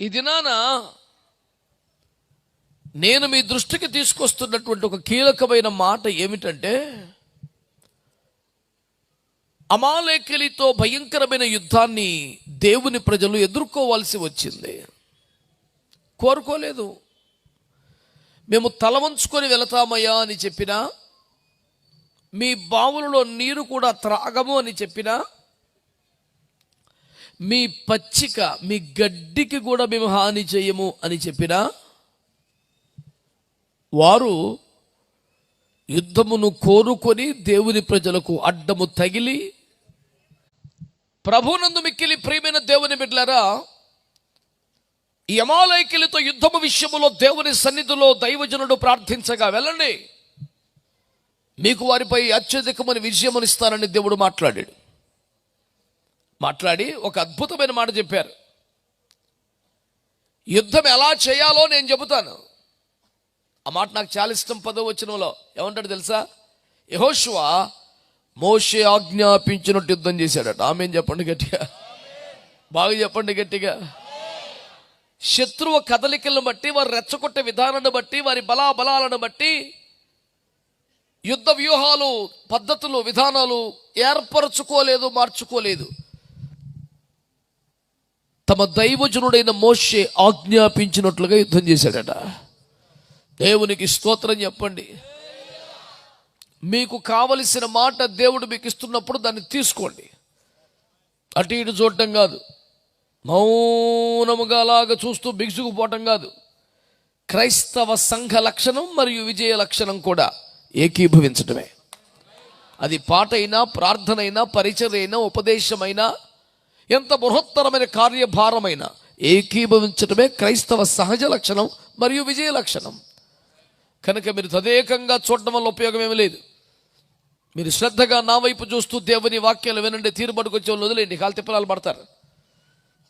ఈ దినాన నేను మీ దృష్టికి తీసుకొస్తున్నటువంటి ఒక కీలకమైన మాట ఏమిటంటే అమాలేకలితో భయంకరమైన యుద్ధాన్ని దేవుని ప్రజలు ఎదుర్కోవాల్సి వచ్చింది. కోరుకోలేదు. మేము తల వంచుకొని వెళతామయ్యా అని చెప్పినా మీ బావులలో నీరు కూడా త్రాగము అని చెప్పినా మీ పచ్చిక మీ గడ్డికి కూడా మేము హాని చేయము అని చెప్పిన వారు యుద్ధమును కోరుకొని దేవుని ప్రజలకు అడ్డము తగిలి ప్రభునందు మిక్కిలి ప్రియమైన దేవుని బిడ్డలారా ఈ యుద్ధము విషయములో దేవుని సన్నిధిలో దైవజనుడు ప్రార్థించగా వెళ్ళండి. మీకు వారిపై అత్యధికమైన విజయమునిస్తానని దేవుడు మాట్లాడాడు. మాట్లాడి ఒక అద్భుతమైన మాట చెప్పారు. యుద్ధం ఎలా చేయాలో నేను చెబుతాను. ఆ మాట నాకు చాలా ఇష్టం పదవ వచనంలో. ఏమంటాడు తెలుసా? యహోశువ మోషే ఆజ్ఞాపించినట్టు యుద్ధం చేశాడట. ఆమె చెప్పండి గట్టిగా. బాగా చెప్పండి గట్టిగా. శత్రువు కదలికలను బట్టి వారు రెచ్చగొట్టే విధానాన్ని బట్టి వారి బలాబలాలను బట్టి యుద్ధ వ్యూహాలు పద్ధతులు విధానాలు ఏర్పరచుకోలేదు మార్చుకోలేదు. తమ దైవజనుడైన మోషే ఆజ్ఞాపించినట్లుగా యుద్ధం చేశాడట. దేవునికి స్తోత్రం చెప్పండి. మీకు కావలసిన మాట దేవుడు మీకు ఇస్తున్నప్పుడు దాన్ని తీసుకోండి. అటు ఇటు చూడటం కాదు. మౌనముగా అలాగ చూస్తూ బిగుసుకుపోవటం కాదు. క్రైస్తవ సంఘ లక్షణం మరియు విజయ లక్షణం కూడా ఏకీభవించటమే. అది పాట అయినా ప్రార్థన అయినా పరిచయ అయినా ఉపదేశమైనా ఎంత బృహత్తరమైన కార్యభారమైన ఏకీభవించటమే క్రైస్తవ సహజ లక్షణం మరియు విజయ లక్షణం. కనుక మీరు తదేకంగా చూడడం వల్ల ఉపయోగం ఏమీ లేదు. మీరు శ్రద్ధగా నా వైపు చూస్తూ దేవుని వాక్యాలు వినండి తీరుబడికి వచ్చే వాళ్ళు వదిలేండి కాలు తిప్పలాలు పడతారు.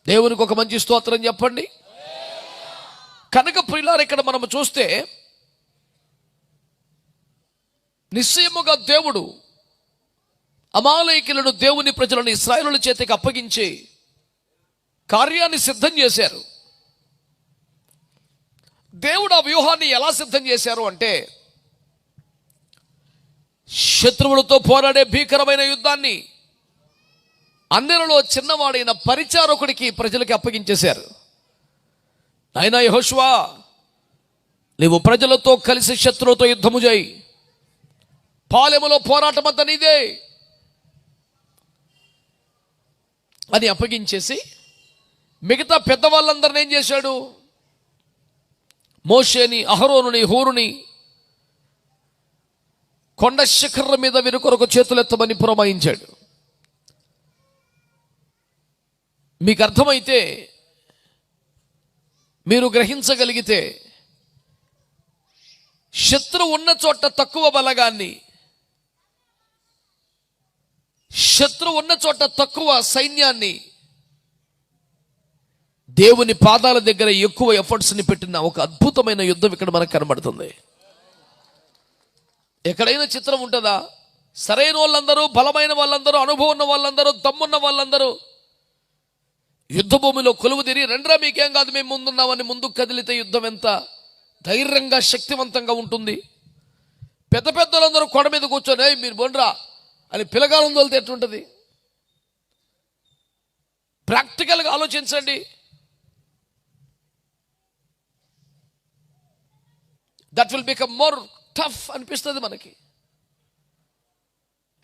దేవునికి ఒక మంచి స్తోత్రం చెప్పండి. కనుక ప్రియులారు ఇక్కడ మనం చూస్తే నిశ్చయముగా దేవుడు అమాలయకులను దేవుని ప్రజలను ఇస్రాయలుల చేతికి అప్పగించి కార్యాన్ని సిద్ధం చేశారు. దేవుడు ఆ వ్యూహాన్ని ఎలా సిద్ధం చేశారు అంటే శత్రువులతో పోరాడే భీకరమైన యుద్ధాన్ని అందరిలో చిన్నవాడైన పరిచారకుడికి ప్రజలకి అప్పగించేశారు. నాయన యహోష్వా నీవు ప్రజలతో కలిసి శత్రువుతో యుద్ధము చేయి. పాలెములో పోరాటం అంతా నీదే. అది అప్పగించేసి మిగతా పెద్దవాళ్ళందరిని ఏం చేశాడు? మోషేని అహరోనుని హూరుని కొండ శిఖరం మీద వెనుకొరకు చేతులెత్తమని పురమాయించాడు. మీకు అర్థమైతే మీరు గ్రహించగలిగితే శత్రువు ఉన్న చోట తక్కువ బలగాన్ని శత్రు ఉన్న చోట తక్కువ సైన్యాన్ని దేవుని పాదాల దగ్గర ఎక్కువ ఎఫర్ట్స్ని పెట్టిన ఒక అద్భుతమైన యుద్ధం ఇక్కడ మనకు కనబడుతుంది. ఎక్కడైనా చిత్రం ఉంటుందా? సరైన వాళ్ళందరూ బలమైన వాళ్ళందరూ అనుభవం ఉన్న వాళ్ళందరూ దమ్మున్న వాళ్ళందరూ యుద్ధ భూమిలో కొలువు తిరిగి రెండరా మీకేం కాదు మేము ముందున్నామని ముందుకు కదిలితే యుద్ధం ఎంత ధైర్యంగా శక్తివంతంగా ఉంటుంది. పెద్ద పెద్దలందరూ కొండ మీద కూర్చొని మీరు బొండ్రా అని పిలగాలం తోలితే ఎట్లుంటుంది? ప్రాక్టికల్గా ఆలోచించండి. That will become more tough అనిపిస్తుంది మనకి.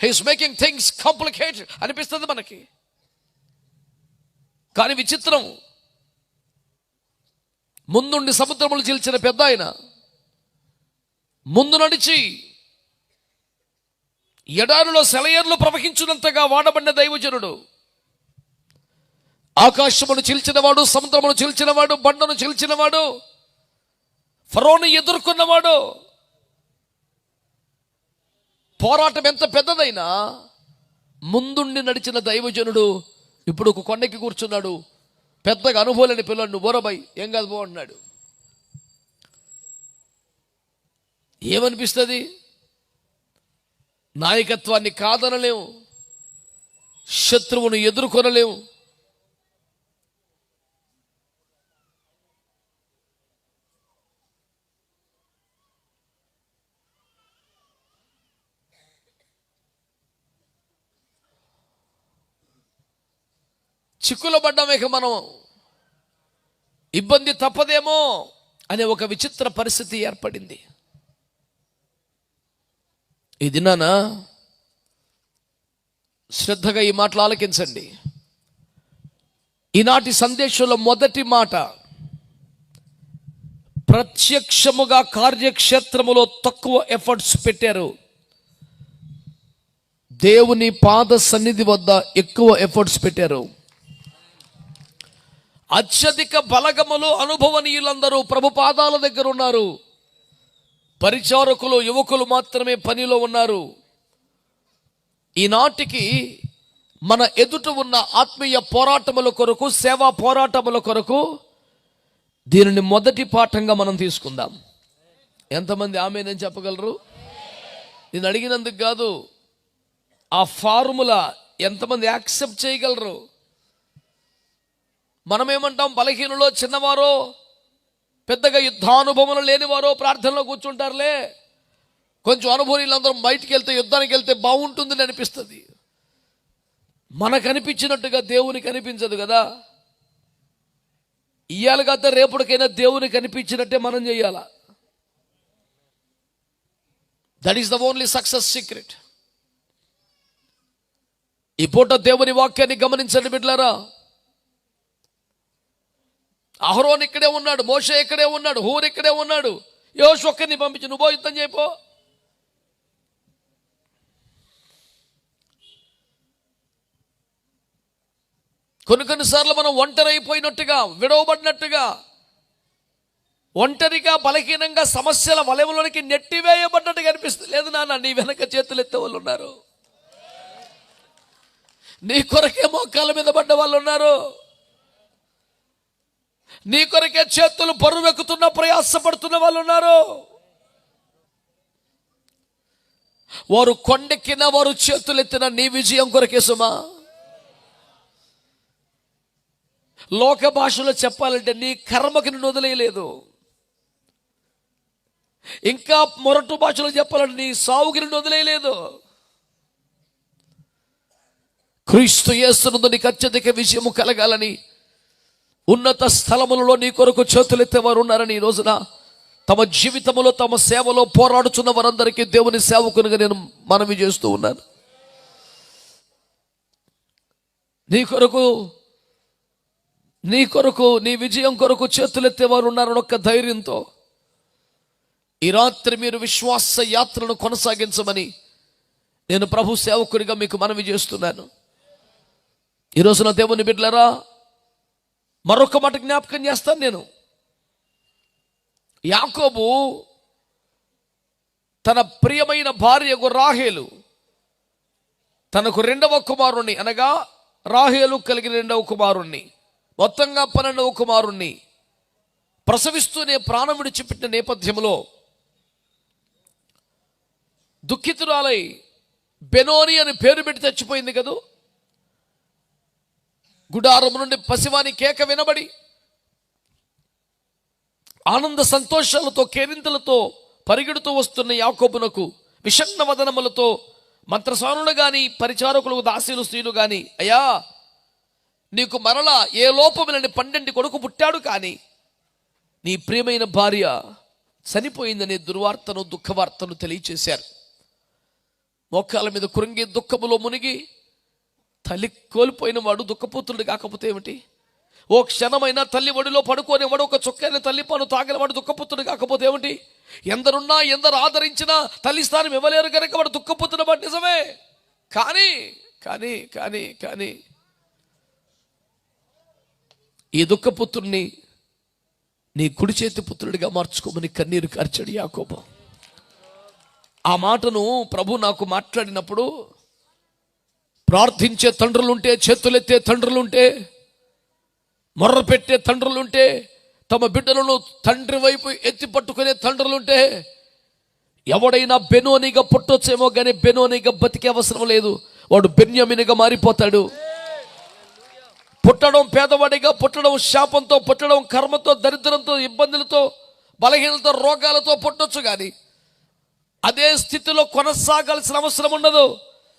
హీస్ మేకింగ్ థింగ్స్ కాంప్లికేటెడ్ అనిపిస్తుంది మనకి. కానీ విచిత్రం. ముందుండి సముద్రములు చీల్చిన పెద్ద ఆయన. ముందు నడిచి ఎడారిలో సెలయర్లు ప్రవహించినంతగా వాడబడిన దైవజనుడు. ఆకాశమును చీల్చినవాడు సముద్రమును చీల్చినవాడు బండను చీల్చినవాడు ఫరోను ఎదుర్కొన్నవాడు. పోరాటం ఎంత పెద్దదైనా ముందుండి నడిచిన దైవజనుడు ఇప్పుడు ఒక కొండకి కూర్చున్నాడు. పెద్దగా అనుభవలేని పిల్లడు బోరబై ఏం కాదు అంటున్నాడు ఏమనిపిస్తుంది? నాయకత్వాన్ని కాదనలేము. శత్రువును ఎదుర్కొనలేము. చిక్కులు పడ్డామే మనం ఇబ్బంది తప్పదేమో అనే ఒక విచిత్ర పరిస్థితి ఏర్పడింది. ఈ దినాన శ్రద్ధగా ఈ మాటలు ఆలకించండి. ఈనాటి సందేశంలో మొదటి మాట ప్రత్యక్షముగా కార్యక్షేత్రములో తక్కువ ఎఫర్ట్స్ పెట్టారు. దేవుని పాద సన్నిధి వద్ద ఎక్కువ ఎఫర్ట్స్ పెట్టారు. అత్యధిక బలగములు అనుభవనీయులందరూ ప్రభు పాదాల దగ్గర ఉన్నారు. పరిచారకులు యువకులు మాత్రమే పనిలో ఉన్నారు. ఈనాటికి మన ఎదుట ఉన్న ఆత్మీయ పోరాటముల కొరకు సేవా పోరాటముల కొరకు దీనిని మొదటి పాఠంగా మనం తీసుకుందాం. ఎంతమంది ఆమె నేను చెప్పగలరు? నేను అడిగినందుకు కాదు ఆ ఫార్ములా ఎంతమంది యాక్సెప్ట్ చేయగలరు? మనం ఏమంటాం బలహీనలో చిన్నవారో పెద్దగా యుద్ధానుభవం లేనివారో ప్రార్థనలో కూర్చుంటారులే. కొంచెం అనుభవీలందరం బయటికి వెళ్తే యుద్ధానికి వెళ్తే బాగుంటుందని అనిపిస్తుంది. మనకు అనిపించినట్టుగా దేవునికి అనిపించదు కదా. ఇయ్యాలి కాదా రేపటికైనా దేవునికి అనిపించినట్టే మనం చేయాలా. That is the only success secret ఈ పూట దేవుని వాక్యాన్ని గమనించండి బిడ్లారా అహరోన్ ఇక్కడే ఉన్నాడు మోషే ఇక్కడే ఉన్నాడు హూర్ ఇక్కడే ఉన్నాడు. యోష్ ఒక్కరిని పంపించి నువ్వు యుద్ధం చేయపో కొన్ని కొన్నిసార్లు మనం ఒంటరైపోయినట్టుగా విడవబడినట్టుగా ఒంటరిగా బలహీనంగా సమస్యల వలయంలోనికి నెట్టివేయబడ్డట్టుగా అనిపిస్తుంది. లేదు నాన్న నీ వెనక చేతులు ఎత్తే వాళ్ళు ఉన్నారు. నీ కొరకే మోకాళ్ళ మీద పడ్డ వాళ్ళు ఉన్నారు. నీ కొరకే చేతులు బరువెక్కుతున్న ప్రయాసపడుతున్న వాళ్ళు ఉన్నారు. వారు కొండెక్కిన వారు చేతులెత్తిన నీ విజయం కొరకే సుమా. లోక భాషలో చెప్పాలంటే నీ కర్మకి నిన్ను వదిలేయలేదు. ఇంకా మొరటు భాషలో చెప్పాలంటే నీ సావుకి నిన్ను వదిలేయలేదు. క్రీస్తు చేస్తున్నందు నీకు అత్యధిక విజయము కలగాలని ఉన్నత స్థలములలో నీ కొరకు చేతులెత్తేవారు ఉన్నారని ఈ రోజున తమ జీవితములో తమ సేవలో పోరాడుతున్న వారందరికీ దేవుని సేవకునిగా నేను మనవి చేస్తూ ఉన్నాను. నీ కొరకు నీ కొరకు నీ విజయం కొరకు చేతులెత్తేవారు ఉన్నారని ఒక్క ధైర్యంతో ఈ రాత్రి మీరు విశ్వాస యాత్రను కొనసాగించమని నేను ప్రభు సేవకుడిగా మీకు మనవి చేస్తున్నాను. ఈ నా దేవుని బిడ్డలరా మరొక మాట జ్ఞాపకం చేస్తాను నేను. యాకోబు తన ప్రియమైన భార్యకు రాహేలు తనకు రెండవ కుమారుణ్ణి అనగా రాహేలు కలిగిన రెండవ కుమారుణ్ణి మొత్తంగా పన్నెండవ కుమారుణ్ణి ప్రసవిస్తూనే ప్రాణం విడిచిపెట్టిన నేపథ్యంలో దుఃఖితురాలై బెనోని అని పేరు పెట్టి చచ్చిపోయింది కదూ? గుడారం నుండి పసివాని కేక వినబడి ఆనంద సంతోషాలతో కేరింతలతో పరిగెడుతూ వస్తున్న యాకోబునకు విషణ్ణ వదనములతో మంత్రసానులు కానీ పరిచారకులు దాసీలు స్త్రీలు కానీ అయ్యా నీకు మరలా ఏ లోపమినని పన్నెండు కొడుకు పుట్టాడు కానీ నీ ప్రియమైన భార్య చనిపోయిందనే దుర్వార్తను దుఃఖవార్తను తెలియచేశారు. మోకాల మీద కృంగి దుఃఖములో మునిగి తల్లి కోల్పోయిన వాడు దుఃఖపుత్రుడు కాకపోతే ఏమిటి? ఓ క్షణమైనా తల్లి ఒడిలో పడుకోనివాడు ఒక చుక్కైన తల్లి పను తాగినవాడు దుఃఖపుత్రుడు కాకపోతే ఏమిటి? ఎందరున్నా ఎందరు ఆదరించినా తల్లి స్థానం ఇవ్వలేరు కనుక వాడు దుఃఖపుత్రుడు వాడు నిజమే. కానీ కానీ కానీ కానీ ఈ దుఃఖపుత్రుణ్ణి నీ కుడి చేతి పుత్రుడిగా మార్చుకోమని కన్నీరు కార్చాడు యాకోబు. ఆ మాటను ప్రభు నాకు మాట్లాడినప్పుడు ప్రార్థించే తండ్రులుంటే చేతులెత్తే తండ్రులుంటే మొర్ర పెట్టే తండ్రులుంటే తమ బిడ్డలను తండ్రి వైపు ఎత్తి పట్టుకునే తండ్రులుంటే ఎవడైనా బెనోనిగా పుట్టొచ్చేమో కానీ బెనోనిగా బతికే అవసరం లేదు. వాడు బెన్యమినిగా మారిపోతాడు. పుట్టడం పేదవాడిగా పుట్టడం శాపంతో పుట్టడం కర్మతో దరిద్రంతో ఇబ్బందులతో బలహీనతో రోగాలతో పుట్టొచ్చు కానీ అదే స్థితిలో కొనసాగాల్సిన అవసరం ఉండదు.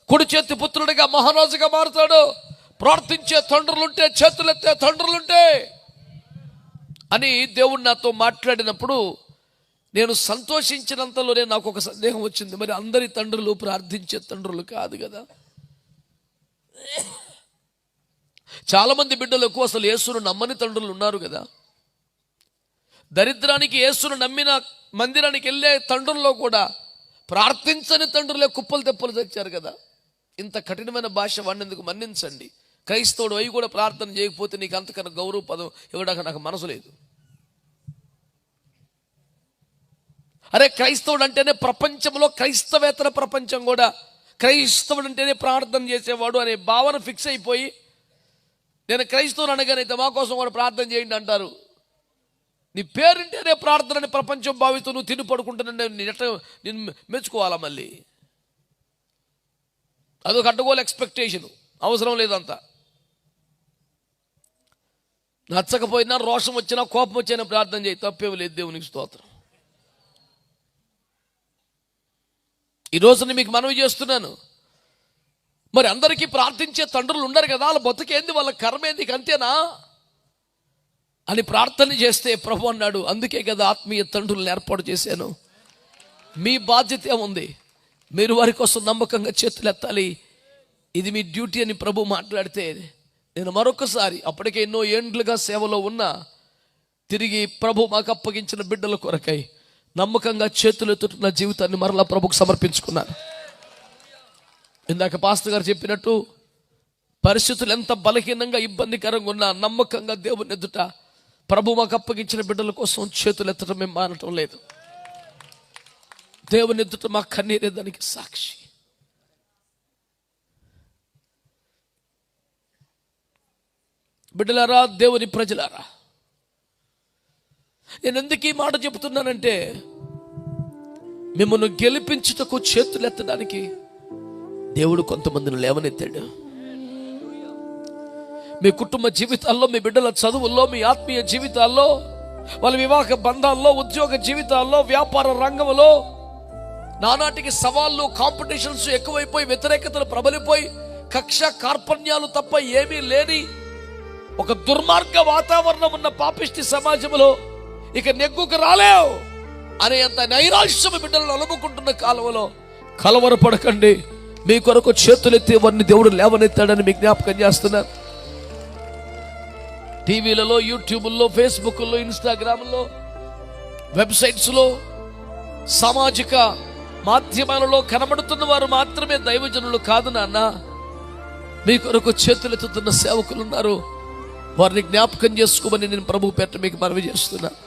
కుడి చేతి పుత్రుడిగా మహారాజుగా మారుతాడు. ప్రార్థించే తండ్రులుంటే చేతులెత్తే తండ్రులుంటే అని దేవుడు నాతో మాట్లాడినప్పుడు నేను సంతోషించినంతలోనే నాకు ఒక సందేహం వచ్చింది. మరి అందరి తండ్రులు ప్రార్థించే తండ్రులు కాదు కదా. చాలామంది బిడ్డలకు అసలు యేసును నమ్మని తండ్రులు ఉన్నారు కదా. దరిద్రానికి యేసును నమ్మిన మందిరానికి వెళ్ళే తండ్రుల్లో కూడా ప్రార్థించని తండ్రులే కుప్పలు తెప్పలు తెచ్చారు కదా. ఇంత కఠినమైన భాష వాడినందుకు మన్నించండి. క్రైస్తవుడు అవి కూడా ప్రార్థన చేయకపోతే నీకు అంతకన్నా గౌరవ పదం ఇవ్వడానికి నాకు మనసు లేదు. అరే క్రైస్తవుడు అంటేనే ప్రపంచంలో క్రైస్తవేతర ప్రపంచం కూడా. క్రైస్తవుడు అంటేనే ప్రార్థన చేసేవాడు అనే భావన ఫిక్స్ అయిపోయి నేను క్రైస్తవుడు అనగానైతే మా కోసం కూడా ప్రార్థన చేయండి అంటారు. నీ పేరుంటేనే ప్రార్థన అని ప్రపంచం భావిస్తూ నువ్వు తిని పడుకుంటున్నా నేను నేను మెచ్చుకోవాలా మళ్ళీ? అదొక అడ్డగోలు ఎక్స్పెక్టేషన్ అవసరం లేదంతా. నచ్చకపోయినా రోషం వచ్చినా కోపం వచ్చినా ప్రార్థన చేయి తప్పేమి లేదు దేవునికి స్తోత్రం. ఈ రోజున మీకు మనవి చేస్తున్నాను. మరి అందరికీ ప్రార్థించే తండ్రులు ఉండరు కదా వాళ్ళ బతుకేంది వాళ్ళ కర్మేంది అంతేనా? అని ప్రార్థన చేస్తే ప్రభు అన్నాడు అందుకే కదా ఆత్మీయ తండ్రులను ఏర్పాటు చేశాను. మీ బాధ్యత ఏముంది? మీరు వారి కోసం నమ్మకంగా చేతులు ఎత్తాలి. ఇది మీ డ్యూటీ అని ప్రభు మాట్లాడితే నేను మరొకసారి అప్పటికే ఎన్నో ఏండ్లుగా సేవలో ఉన్నా తిరిగి ప్రభు మాకు అప్పగించిన బిడ్డల కొరకై నమ్మకంగా చేతులు ఎత్తుతున్న జీవితాన్ని మరలా ప్రభుకు సమర్పించుకున్నాను. ఇందాక పాస్టర్ గారు చెప్పినట్టు పరిస్థితులు ఎంత బలహీనంగా ఇబ్బందికరంగా ఉన్నా నమ్మకంగా దేవుని ఎదుట ప్రభు మాకు అప్పగించిన బిడ్డల కోసం చేతులు ఎత్తడం మేము మానటం లేదు. దేవుని ఎదుట మా కన్నీరే దానికి సాక్షి. బిడ్డలారా దేవుని ప్రజలారా నేను ఎందుకు ఈ మాట చెబుతున్నానంటే మిమ్మల్ని గెలిపించుటకు చేతులు ఎత్తడానికి దేవుడు కొంతమందిని లేవనెత్తాడు. మీ కుటుంబ జీవితాల్లో మీ బిడ్డల చదువుల్లో మీ ఆత్మీయ జీవితాల్లో వాళ్ళ వివాహ బంధాల్లో ఉద్యోగ జీవితాల్లో వ్యాపార రంగంలో నానాటికి సవాళ్ళు కాంపిటీషన్స్ ఎక్కువైపోయి వ్యతిరేకతలు ప్రబలిపోయి కక్ష కార్పణ్యాలు తప్ప ఏమీ లేని ఒక దుర్మార్గ వాతావరణం ఉన్న పాపిష్టి సమాజంలో ఇక నెగ్గుకు రాలేవు అనే అంత నైరాశ్యమ బిడ్డలను అలుముకుంటున్న కాలంలో కలవరపడకండి మీ కొరకు చేతులెత్తి వారిని దేవుడు లేవనెత్తాడని మీ జ్ఞాపకం చేస్తున్నారు టీవీలలో యూట్యూబ్లో ఫేస్బుక్లో ఇన్స్టాగ్రామ్లో వెబ్సైట్స్లో సామాజిక మాధ్యమాలలో కనబడుతున్న వారు మాత్రమే దైవజనులు కాదు నాన్న. మీ కొరకు చేతులెత్తుతున్న సేవకులు ఉన్నారు వారిని జ్ఞాపకం చేసుకోమని నేను ప్రభు పెట్ట మీకు మనవి చేస్తున్నాను